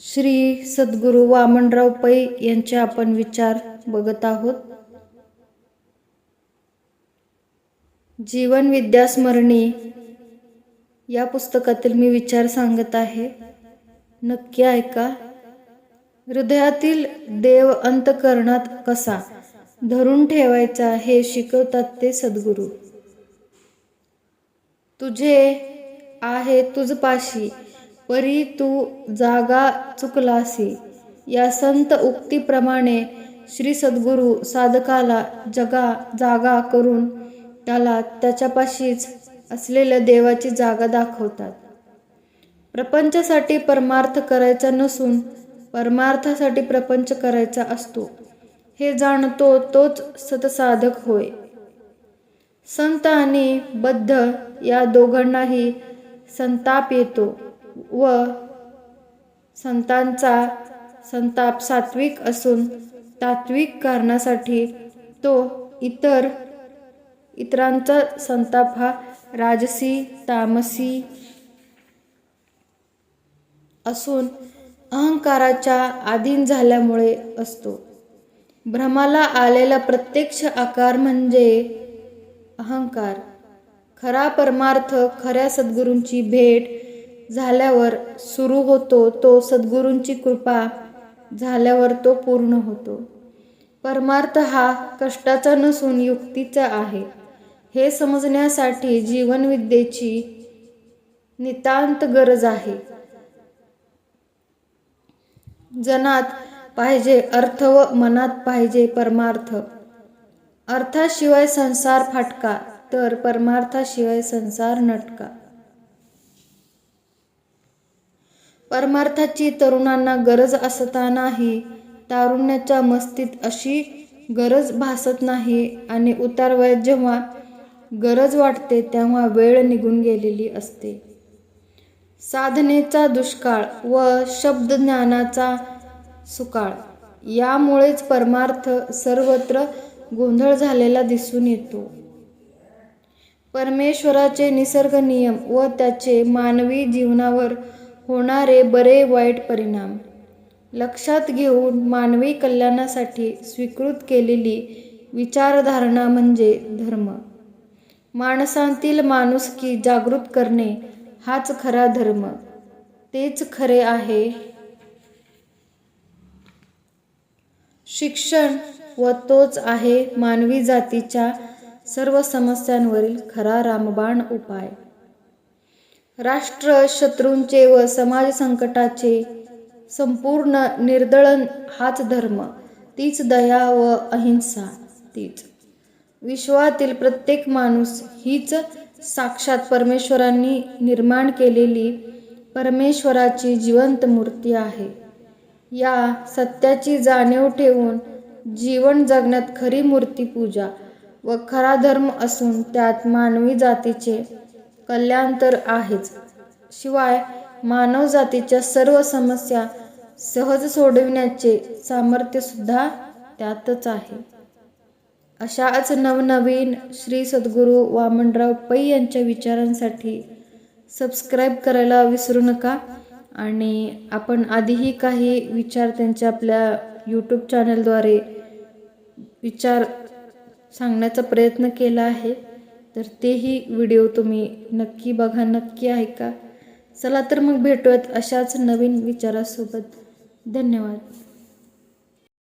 श्री सद्गुरू वामनराव पै यांचे आपण विचार बघत आहोत. जीवन विद्यास्मरणी या पुस्तकातील मी विचार सांगत आहे. नक्की ऐका. हृदयातील देव अंतकरणात कसा धरून ठेवायचा हे शिकवतात ते सद्गुरू. तुझे आहे तुझपाशी परी तू जागा चुकलासी. या संत उक्तीप्रमाणे श्री सद्गुरू साधकाला जगा जागा करून त्याला त्याच्यापाशीच असलेल्या देवाची जागा दाखवतात. प्रपंचासाठी परमार्थ करायचा नसून परमार्थासाठी प्रपंच करायचा असतो. हे जाणतो तोच सतसाधक होय. संत आणि बद्ध या दोघांनाही संताप येतो. व संतांचा संताप सात्विक असून तात्विक कारणासाठी तो इतर इतरांचा संताप हा राजसी तामसी असून अहंकाराच्या अधीन झाल्यामुळे असतो. भ्रमाला आलेला प्रत्यक्ष आकार म्हणजे अहंकार. खरा परमार्थ खऱ्या सद्गुरूंची भेट झाल्यावर सुरू होतो तो सद्गुरूंची कृपा. झाल्यावर तो पूर्ण होतो. परमार्थ हा कष्टाचा नसून युक्तीचा आहे. हे समजण्यासाठी जीवनविद्येची नितांत गरज आहे. जनात पाहिजे अर्थ व मनात पाहिजे परमार्थ. अर्थाशिवाय संसार फाटका तर परमार्थाशिवाय संसार नटका. परमार्थाची तरुणांना गरज असतानाही तारुण्याच्या मस्तीत अशी गरज भासत नाही आणि उतार वयात जेव्हा गरज वाटते तेव्हा वेळ निघून गेलेली असते. साधनेचा दुष्काळ व शब्दज्ञानाचा सुकाळ यामुळेच परमार्थ सर्वत्र गोंधळ झालेला दिसून येतो. परमेश्वराचे निसर्ग नियम व त्याचे मानवी जीवनावर होणारे बरे वाईट परिणाम. लक्षात घेऊन मानवी कल्याणासाठी स्वीकृत केलेली विचारधारणा म्हणजे धर्म. माणसांतील माणुसकी जागृत करणे हाच खरा धर्म. तेच खरे आहे. शिक्षण व तोच आहे मानवी जातीच्या सर्व समस्यांवरील खरा रामबाण उपाय. राष्ट्र शत्रूंचे व समाज संकटाचे संपूर्ण निर्दळन हाच धर्म. तीच दया व अहिंसा तीच. विश्वातील प्रत्येक माणूस हीच साक्षात परमेश्वरांनी निर्माण केलेली परमेश्वराची जिवंत मूर्ती आहे. या सत्याची जाणीव ठेवून जीवन जगण्यात खरी मूर्ती पूजा व खरा धर्म असून त्यात मानवी जातीचे कल्याण तर आहेच. शिवाय मानव जातीच्या सर्व समस्या सहज सोडविण्याचे सामर्थ्य सुद्धा त्यातच आहे. अशाच नवनवीन श्री सद्गुरू वामनराव पै यांच्या विचारांसाठी सबस्क्राईब करायला विसरू नका आणि आपण आधीही काही विचार त्यांच्या आपल्या यूट्यूब चॅनलद्वारे विचार सांगण्याचा प्रयत्न केला आहे. तर तेही व्हिडिओ तुम्ही नक्की बघा नक्की ऐका. चला तर मग भेटूयात अशाच नवीन विचारासोबत. धन्यवाद.